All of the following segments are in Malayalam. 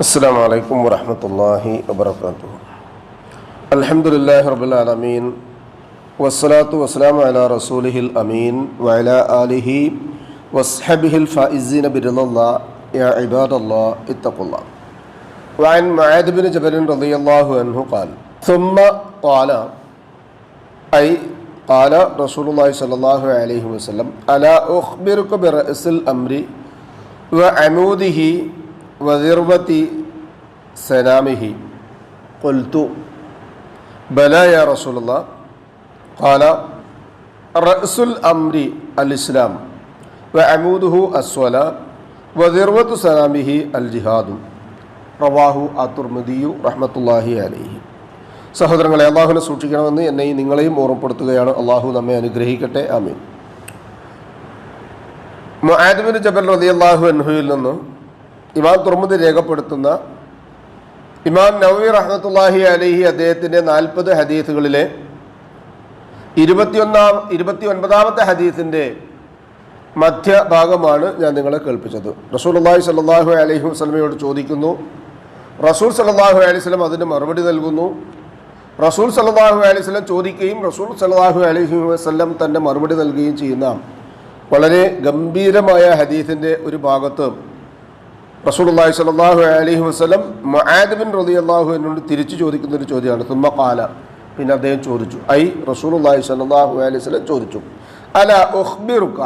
السلام عليكم ورحمة الله وبركاته الحمد لله رب العالمين والصلاة والسلام على رسوله الأمين وعلى آله وصحبه الفائزين برضا الله يا عباد الله اتقوا الله وعن معاذ بن جبل رضي الله عنه قال ثم قال أي قال رسول الله صلى الله عليه وسلم ألا أخبرك برأس الأمر وعموده വതിർവത്തി സലാമിഹി. കൊൽത്തു ബല യാ റസൂലുള്ള. കാല റസുൽ അംരി അൽ ഇസ്ലാം വ അമൂദുഹു അസ്വല. വദിർവത്തു സലാമിഹി അൽ ജിഹാദു റവാഹു അത്തുർമിദിയു റഹ്മത്തുല്ലാഹി അലൈഹി. സഹോദരങ്ങളെ അള്ളാഹുനെ സൂക്ഷിക്കണമെന്ന് എന്നെയും നിങ്ങളെയും ഓർമ്മപ്പെടുത്തുകയാണ്. അള്ളാഹു നമ്മെ അനുഗ്രഹിക്കട്ടെ. ആമീൻ. മുആദ്ബിൻ ജബൽ റളിയല്ലാഹു അൻഹുയിൽ നിന്ന് ഇമാം തുറമുദ് രേഖപ്പെടുത്തുന്ന ഇമാം നവവി റഹ്മത്തുല്ലാഹി അലൈഹി അദ്ദേഹത്തിന്റെ നാൽപ്പത് ഹദീസുകളിലെ ഇരുപത്തിയൊന്നാം ഇരുപത്തി ഒൻപതാമത്തെ ഹദീസിന്റെ മധ്യഭാഗമാണ് ഞാൻ നിങ്ങളെ കേൾപ്പിച്ചത്. റസൂൽ അള്ളാഹി സല്ലാഹു അലഹി വസ്ലമയോട് ചോദിക്കുന്നു. റസൂൽ സല്ലാഹു അലൈഹി സ്വലം അതിന് മറുപടി നൽകുന്നു. റസൂൽ സല്ലാഹു അലൈഹി സ്വലം ചോദിക്കുകയും റസൂൽ സല്ലാഹു അലൈഹി വസ്ലം തന്നെ മറുപടി നൽകുകയും ചെയ്യുന്ന വളരെ ഗംഭീരമായ ഹദീസിന്റെ ഒരു ഭാഗത്ത് റസൂൽ സ്വല്ലല്ലാഹു അലൈഹി വസ്ലം മൊഹാദ് ബിൻ അള്ളാഹു എന്നോട് തിരിച്ചു ചോദിക്കുന്ന ഒരു ചോദ്യമാണ്. തുമ്മ ഖാല പിന്നെ അദ്ദേഹം ചോദിച്ചു. ഐ റസൂൽ അള്ളാഹി സല്ലാഹു അലൈഹി വസ്ലം ചോദിച്ചു. അല ഉഹ്ബിറുക്ക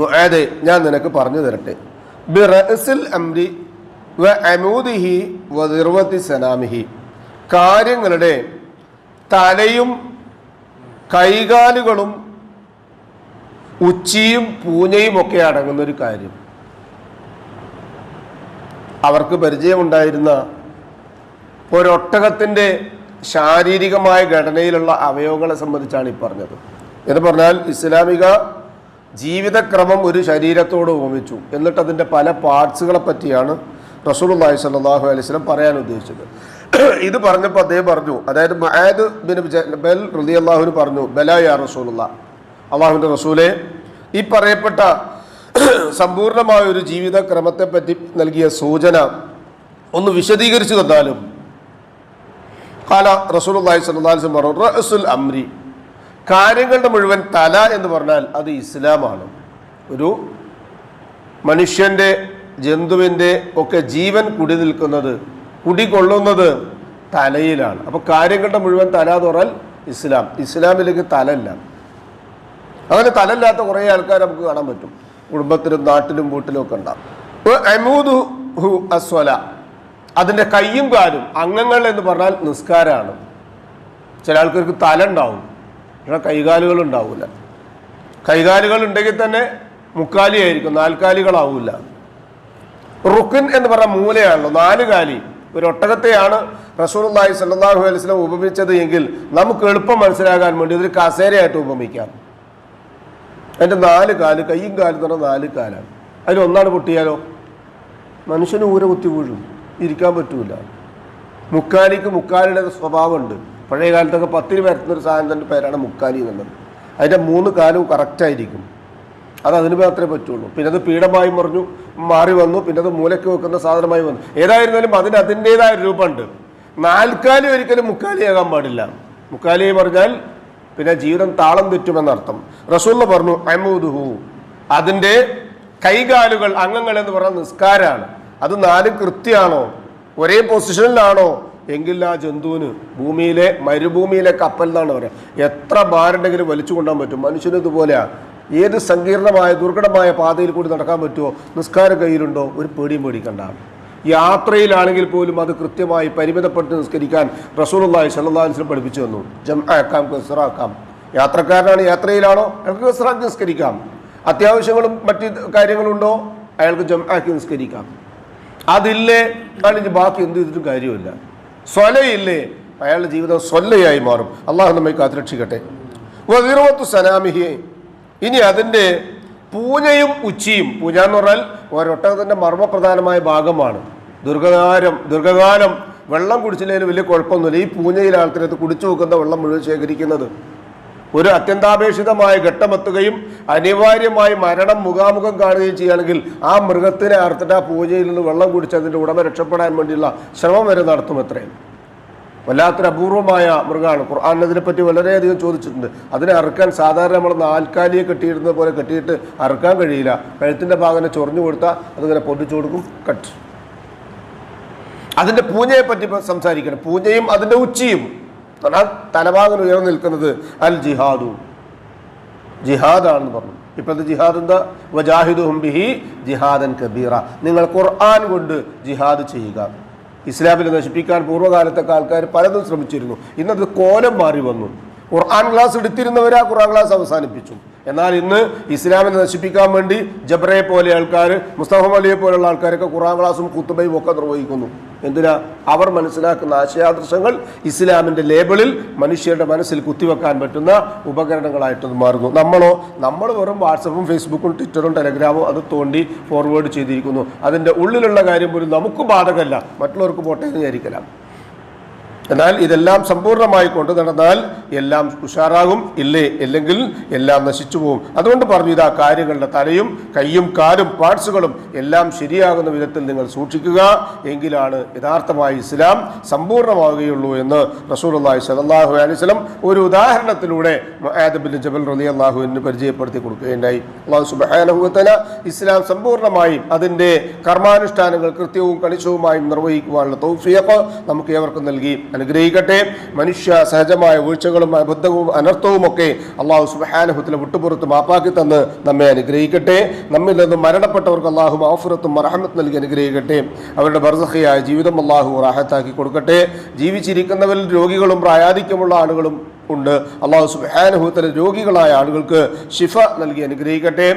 മൊഹാദെ ഞാൻ നിനക്ക് പറഞ്ഞു തരട്ടെ. ബിറസിൽ അംരി വ അമൂദിഹി വ ദിർവത്തി സനാമിഹി കാര്യങ്ങളുടെ തലയും കൈകാലുകളും ഉച്ചിയും പൂഞ്ഞയും ഒക്കെ അടങ്ങുന്നൊരു കാര്യം. അവർക്ക് പരിചയമുണ്ടായിരുന്ന ഒരൊട്ടകത്തിന്റെ ശാരീരികമായ ഘടനയിലുള്ള അവയവങ്ങളെ സംബന്ധിച്ചാണ് ഈ പറഞ്ഞത്. എന്ന് പറഞ്ഞാൽ ഇസ്ലാമിക ജീവിതക്രമം ഒരു ശരീരത്തോട് ഉപമിച്ചു. എന്നിട്ട് അതിന്റെ പല പാർട്സുകളെ പറ്റിയാണ് റസൂലുള്ളാഹി സ്വല്ലല്ലാഹു അലൈഹി വസല്ലം പറയാൻ ഉദ്ദേശിച്ചത്. ഇത് പറഞ്ഞപ്പോൾ അദ്ദേഹം പറഞ്ഞു അതായത് മഹാദ് ബിൻ ബൽ റളിയല്ലാഹുവിന് പറഞ്ഞു ബലായ റസൂലുള്ള അള്ളാഹുവിന്റെ റസൂലെ ഈ പറയപ്പെട്ട സമ്പൂർണമായ ഒരു ജീവിതക്രമത്തെ പറ്റി നൽകിയ സൂചന ഒന്ന് വിശദീകരിച്ചു തന്നാലും കാല പറഞ്ഞു റഅസുൽ അംരി. കാര്യങ്ങളുടെ മുഴുവൻ തല എന്ന് പറഞ്ഞാൽ അത് ഇസ്ലാമാണ്. ഒരു മനുഷ്യന്റെ ജന്തുവിന്റെ ഒക്കെ ജീവൻ കുടി നിൽക്കുന്നത് കുടികൊള്ളുന്നത് തലയിലാണ്. അപ്പോൾ കാര്യങ്ങളുടെ മുഴുവൻ തല എന്ന് പറഞ്ഞാൽ ഇസ്ലാം. ഇസ്ലാമിലേക്ക് തലല്ല അങ്ങനെ തലല്ലാത്ത കുറേ ആൾക്കാർ നമുക്ക് കാണാൻ പറ്റും. കുടുംബത്തിലും നാട്ടിലും വീട്ടിലും ഒക്കെ ഉണ്ടാകും അസ്വല. അതിന്റെ കയ്യും കാലും അംഗങ്ങൾ എന്ന് പറഞ്ഞാൽ നിസ്കാരമാണ് ചില ആൾക്കാർക്ക് തല ഉണ്ടാവും പക്ഷെ കൈകാലുകൾ ഉണ്ടാവില്ല കൈകാലുകൾ ഉണ്ടെങ്കിൽ തന്നെ മുക്കാലി മുക്കാലിയായിരിക്കും നാൽക്കാലികളാവില്ല റുക്കിൻ എന്ന് പറഞ്ഞാൽ മൂലയാണല്ലോ നാല് കാലി. ഒരു ഒട്ടകത്തെയാണ് റസൂർലായി സല്ലാഹു അലൈസ്ലം ഉപമിച്ചത് എങ്കിൽ നമുക്ക് എളുപ്പം മനസ്സിലാകാൻ വേണ്ടി ഇതൊരു കസേരയായിട്ട് ഉപമിക്കാം. അതിന്റെ നാല് കാൽ കയ്യും കാലും എന്ന് പറഞ്ഞാൽ നാല് കാലാണ്. അതിൽ ഒന്നാണ് പൊട്ടിയാലോ? മനുഷ്യന് ഊര കുത്തി വീഴും. ഇരിക്കാൻ പറ്റൂല. മുക്കാലിക്ക് മുക്കാലിയുടെ സ്വഭാവമുണ്ട്. പഴയ കാലത്തൊക്കെ പത്തിന് പരത്തുന്ന ഒരു സാധനത്തിന്റെ പേരാണ് മുക്കാലി എന്നുള്ളത്. അതിന്റെ മൂന്ന് കാലും കറക്റ്റായിരിക്കും അത് അതിന് മാത്രമേ പറ്റുള്ളൂ. പിന്നെ അത് പീഠമായി മറിഞ്ഞു മാറി വന്നു. പിന്നെ അത് മൂലയ്ക്ക് വെക്കുന്ന സാധനമായി വന്നു. ഏതായിരുന്നാലും അതിന് അതിന്റെതായ രൂപമുണ്ട്. നാൽക്കാലി ഒരിക്കലും മുക്കാലിയാകാൻ പാടില്ല. മുക്കാലി പറഞ്ഞാൽ പിന്നെ ജീവിതം താളം തെറ്റുമെന്നർത്ഥം. റസൂള്ള പറഞ്ഞു അമൂദുഹു. അതിന്റെ കൈകാലുകൾ അംഗങ്ങൾ എന്ന് പറഞ്ഞാൽ നിസ്കാരമാണ് അത് നാല് കൃത്യമാണോ ഒരേ പൊസിഷനിലാണോ? എങ്കിൽ ആ ജന്തുവിന് ഭൂമിയിലെ മരുഭൂമിയിലെ കപ്പൽ എന്നാണ് പറയുക. എത്ര ഭാരമുണ്ടെങ്കിലും വലിച്ചു കൊണ്ടാൻ പറ്റും. മനുഷ്യന് ഇതുപോലെയാണ് ഏത് സങ്കീർണമായ ദുർഘടമായ പാതയിൽ കൂടി നടക്കാൻ പറ്റുമോ? നിസ്കാരം കയ്യിലുണ്ടോ? ഒരു പേടിയും പേടിക്കണ്ട. യാത്രയിലാണെങ്കിൽ പോലും അത് കൃത്യമായി പരിമിതപ്പെട്ട് നിസ്കരിക്കാൻ റസൂലുള്ളാഹി സ്വല്ലല്ലാഹു അലൈഹി വസല്ലം പഠിപ്പിച്ചു തന്നു. ജംആക്കാം കസ്റാക്കാം യാത്രക്കാരനാണ് യാത്രയിലാണോ? അയാൾക്ക് കസ്റാക്കി നിസ്കരിക്കാം. അത്യാവശ്യങ്ങളും മറ്റ് കാര്യങ്ങളുണ്ടോ? അയാൾക്ക് ജംആക്കി നിസ്കരിക്കാം. അതില്ലേ? അല്ലെങ്കിൽ ബാക്കി എന്ത് ചെയ്തിട്ടും കാര്യമില്ല. സ്വലയില്ലേ? അയാളുടെ ജീവിതം സ്വല്ലയായി മാറും. അള്ളാഹു നമ്മെ കാത്തുരക്ഷിക്കട്ടെ. വതിർവത്തു സനാമിഹിയെ ഇനി അതിന്റെ പൂജയും ഉച്ചിയും. പൂജ എന്ന് പറഞ്ഞാൽ ഒരൊട്ടകത്തിന്റെ മർമ്മപ്രധാനമായ ഭാഗമാണ്. ദീർഘകാലം ദുർഗകാലം വെള്ളം കുടിച്ചില്ലെങ്കിൽ വലിയ കുഴപ്പമൊന്നുമില്ല. ഈ പൂഞ്ഞയിൽ ആൾക്കാരത്ത് കുടിച്ചു വെക്കുന്ന വെള്ളം മുഴുവൻ ശേഖരിക്കുന്നത്. ഒരു അത്യന്താപേക്ഷിതമായ ഘട്ടമെത്തുകയും അനിവാര്യമായി മരണം മുഖാമുഖം കാണുകയും ചെയ്യുകയാണെങ്കിൽ ആ മൃഗത്തിനെ അറുത്തിട്ട് ആ പൂജയിൽ നിന്ന് വെള്ളം കുടിച്ച് അതിന്റെ ഉടമ രക്ഷപ്പെടാൻ വേണ്ടിയുള്ള ശ്രമം വരെ നടത്തും എത്രയും വല്ലാത്തൊരു അപൂർവമായ മൃഗമാണ്. ഖുർആൻ അതിനെപ്പറ്റി വളരെയധികം ചോദിച്ചിട്ടുണ്ട്. അതിനെ അറുക്കാൻ സാധാരണ നമ്മൾ നാൽക്കാലിയെ കെട്ടിയിരുന്നത് പോലെ കെട്ടിയിട്ട് അറുക്കാൻ കഴിയില്ല. കഴുത്തിന്റെ ഭാഗം ചൊറിഞ്ഞു കൊടുത്താൽ അതിങ്ങനെ പൊട്ടിച്ചു കൊടുക്കും. കട്ട്. അതിന്റെ പൂജയെ പറ്റി സംസാരിക്കണം. പൂജയും അതിന്റെ ഉച്ചയും. എന്നാൽ തലഭാഗം ഉയർന്നു നിൽക്കുന്നത് അൽ ജിഹാദു. ജിഹാദാണെന്ന് പറഞ്ഞു. ഇപ്പോഴത്തെ ജിഹാദ് എന്താ? വജാഹിദു ഹുംബിഹി ജിഹാദൻ കബീറ. നിങ്ങൾ ഖുർആൻ കൊണ്ട് ജിഹാദ് ചെയ്യുക. ഇസ്ലാമിനെ നശിപ്പിക്കാൻ പൂർവകാലത്തൊക്കെ ആൾക്കാർ പലതും ശ്രമിച്ചിരുന്നു. ഇന്നത് കോലം മാറി വന്നു. ഖുർആൻ ക്ലാസ് എടുത്തിരുന്നവരാ ഖുർആൻ ക്ലാസ് അവസാനിപ്പിച്ചു. എന്നാൽ ഇന്ന് ഇസ്ലാമിനെ നശിപ്പിക്കാൻ വേണ്ടി ജബ്രയെ പോലെ ആൾക്കാർ മുസ്തഫ അലിയെ പോലെയുള്ള ആൾക്കാരൊക്കെ ഖുറാൻ ക്ലാസും കുത്തുബയും ഒക്കെ നിർവഹിക്കുന്നു. എന്തിനാ? അവർ മനസ്സിലാക്കുന്ന ആശയാദർശങ്ങൾ ഇസ്ലാമിന്റെ ലേബിളിൽ മനുഷ്യരുടെ മനസ്സിൽ കുത്തിവെക്കാൻ പറ്റുന്ന ഉപകരണങ്ങളായിട്ട് മാറുന്നു. നമ്മളോ? നമ്മൾ വെറും വാട്സപ്പും ഫേസ്ബുക്കും ട്വിറ്ററും ടെലഗ്രാമും അത് തോണ്ടി ഫോർവേഡ് ചെയ്തിരിക്കുന്നു. അതിന്റെ ഉള്ളിലുള്ള കാര്യം പോലും നമുക്ക് ബാധകമല്ല. മറ്റുള്ളവർക്ക് പോട്ടെ എന്ന് വിചാരിക്കലാം എന്നാൽ ഇതെല്ലാം സമ്പൂർണമായി കൊണ്ടു നടന്നാൽ എല്ലാം ഉഷാറാകും ഇല്ലേ? അല്ലെങ്കിൽ എല്ലാം നശിച്ചു പോകും അതുകൊണ്ട് പറഞ്ഞു ഇതാ കാര്യങ്ങളുടെ തലയും കൈയും കാലും പാർട്സുകളും എല്ലാം ശരിയാകുന്ന വിധത്തിൽ നിങ്ങൾ സൂക്ഷിക്കുക. എങ്കിലാണ് യഥാർത്ഥമായി ഇസ്ലാം സമ്പൂർണമാവുകയുള്ളൂ എന്ന് റസൂലുള്ളാഹി സ്വല്ലല്ലാഹു അലൈഹി വസല്ലം ഒരു ഉദാഹരണത്തിലൂടെ ആദബിൻ ജബൽ റലി അള്ളാഹുവിന് പരിചയപ്പെടുത്തി കൊടുക്കുകയുണ്ടായി. അള്ളാഹു സുബ്ഹാനഹു വതആല ഇസ്ലാം സമ്പൂർണമായും അതിന്റെ കർമാനുഷ്ഠാനങ്ങൾ കൃത്യവും കണിശവുമായും നിർവഹിക്കുവാനുള്ള തോഫിയപ്പ് നമുക്ക് ഏവർക്കും നൽകി. അനുഗ്രഹിക്കട്ടെ. മനുഷ്യ സഹജമായ വീഴ്ചകളും അബദ്ധവും അനർത്ഥവും ഒക്കെ അള്ളാഹു സുബാനഹുത്തിലെ വിട്ടുപുറത്ത് മാപ്പാക്കി തന്ന് നമ്മെ അനുഗ്രഹിക്കട്ടെ. നമ്മിൽ നിന്ന് മരണപ്പെട്ടവർക്ക് അള്ളാഹു മാഫുറത്തും മറഹമത്ത് നൽകി അനുഗ്രഹിക്കട്ടെ. അവരുടെ ബർസഖയായ ജീവിതം അള്ളാഹു റാഹത്താക്കി കൊടുക്കട്ടെ. ജീവിച്ചിരിക്കുന്നവരിൽ രോഗികളും പ്രായാധിക്യമുള്ള ആളുകളും ഉണ്ട്. അള്ളാഹു സുബാനുഭൂത്തല രോഗികളായ ആളുകൾക്ക് ഷിഫ നൽകി അനുഗ്രഹിക്കട്ടെ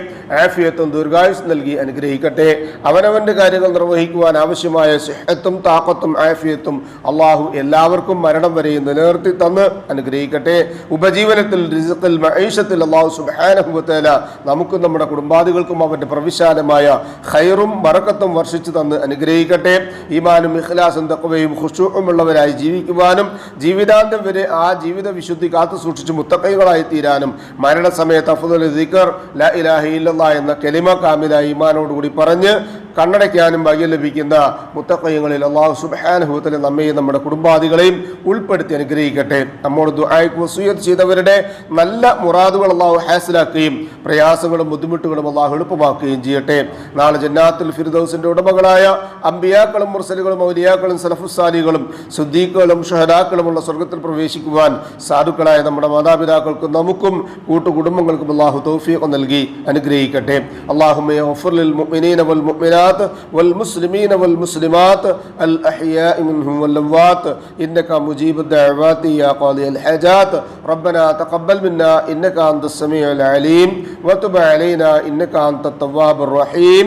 ആഫിയത്തും ദീർഘായുസ് നൽകി അനുഗ്രഹിക്കട്ടെ. അവനവന്റെ കാര്യങ്ങൾ നിർവഹിക്കുവാൻ ആവശ്യമായ സിഹത്തും താക്കത്തും ആഫിയത്തും അള്ളാഹു എല്ലാവർക്കും മരണം വരെയും നിലനിർത്തി തന്ന് അനുഗ്രഹിക്കട്ടെ. ഉപജീവനത്തിൽ റിസത്തിൽ മഹീഷത്തിൽ അള്ളാഹു സുബാനുഭൂത്തല നമുക്കും നമ്മുടെ കുടുംബാദികൾക്കും അവന്റെ പ്രവിശാലമായ ഖൈറും വറക്കത്തും വർഷിച്ചു തന്ന് അനുഗ്രഹിക്കട്ടെ. ഈമാനും ഇഖ്ലാസും തക്കവയും ഖുഷൂമുള്ളവരായി ജീവിക്കുവാനും ജീവിതാന്തം വരെ ആ ജീവിത വിശുദ്ധി കാത്തു സൂക്ഷിച്ച് മുത്തക്കൈകളായി തീരാനും മരണസമയത്ത് അഫുദൽ ദിക്കർ ലാ ഇലാഹ ഇല്ലല്ലാ എന്ന കെലിമ കാമില ഈമാനോടുകൂടി പറഞ്ഞ് കണ്ണടയ്ക്കാനും ഭാഗ്യം ലഭിക്കുന്ന മുത്തക്കയങ്ങളിൽ അള്ളാഹു സുബാനുഭവത്തിൽ നമ്മയും നമ്മുടെ കുടുംബാദികളെയും ഉൾപ്പെടുത്തി അനുഗ്രഹിക്കട്ടെ. നമ്മോട് ദുആയ്ക്ക് ചെയ്തവരുടെ നല്ല മുറാദുകൾ അള്ളാഹു ഹാസിലാക്കുകയും പ്രയാസങ്ങളും ബുദ്ധിമുട്ടുകളും അള്ളാഹു എളുപ്പമാക്കുകയും ചെയ്യട്ടെ. നാളെ ജന്നാത്തുൽ ഫിർദൌസിന്റെ ഉടമകളായ അമ്പിയാക്കളും മുർസലുകളും ഔലിയാക്കളും സലഫുസാലികളും സുദ്ദീഖുകളും ഷഹദാക്കളുമുള്ള സ്വർഗത്തിൽ പ്രവേശിക്കുവാൻ സാധുക്കളായ നമ്മുടെ മാതാപിതാക്കൾക്കും നമുക്കും കൂട്ടുകുടുംബങ്ങൾക്കും അള്ളാഹു തൗഫീഖ് നൽകി അനുഗ്രഹിക്കട്ടെ. അള്ളാഹുമേ ലിൽ മുഅ്മിനീന വൽ മുഅ്മിനാത്ത് والمسلمين والمسلمات الأحياء منهم والأموات إنك مجيب الدعوات يا قاضي الحاجات ربنا تقبل منا إنك أنت السميع العليم وتب علينا إنك أنت التواب الرحيم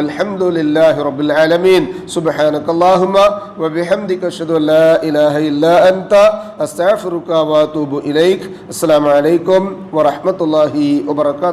والحمد لله رب العالمين سبحانك اللهم وبحمدك أشهد أن لا إله إلا أنت أستغفرك وأتوب إليك السلام عليكم ورحمة الله وبركاته